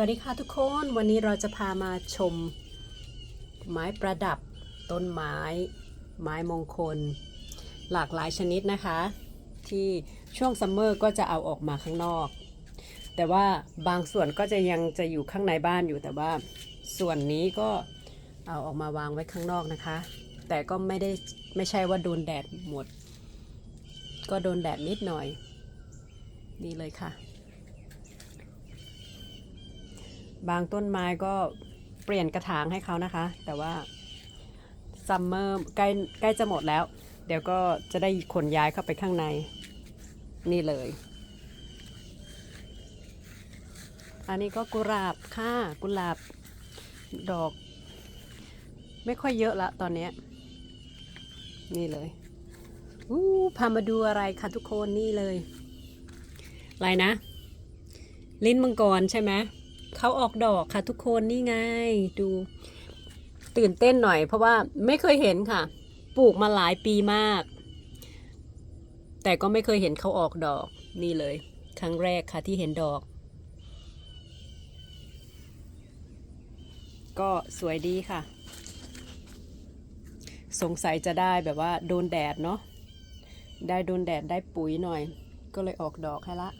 วัสดีค่ะทุกคนวันนี้เราจะพามาชม ไม้ประดับ ต้นไม้ ไม้มงคล หลากหลายชนิดนะคะ ที่ช่วงซัมเมอร์ก็จะเอาออกมาข้างนอก แต่ว่าบางส่วนก็จะยังจะอยู่ข้างในบ้านอยู่แต่ว่า ส่วนนี้ก็เอาออกมาวางไว้ข้างนอกนะคะ แต่ก็ไม่ได้ไม่ใช่ว่าโดนแดดหมด ก็โดนแดดนิดหน่อยนี่เลยค่ะ บางต้นไม้ก็เปลี่ยนกระถางให้เขานะคะ แต่ว่าซัมเมอร์ใกล้ใกล้จะหมดแล้ว เดี๋ยวก็จะได้ขนย้ายเข้าไปข้างในนี่เลย อันนี้ก็กุหลาบค่ะกุหลาบดอก ไม่ค่อยเยอะละตอนนี้ นี่เลยอู้พามาดูอะไรคะทุกคนนี่เลย อะไรนะ ลิ้นมังกรใช่ไหม เขาออกดอกค่ะทุกคนนี่ไงดูตื่นเต้นหน่อยเพราะว่าไม่เคยเห็นค่ะ ปลูกมาหลายปีมาก แต่ก็ไม่เคยเห็นเขาออกดอกนี่เลย ครั้งแรกค่ะที่เห็นดอก ก็สวยดีค่ะ สงสัยจะได้แบบว่าโดนแดดเนาะได้โดนแดดได้ปุ๋ยหน่อย ก็เลยออกดอกให้ละ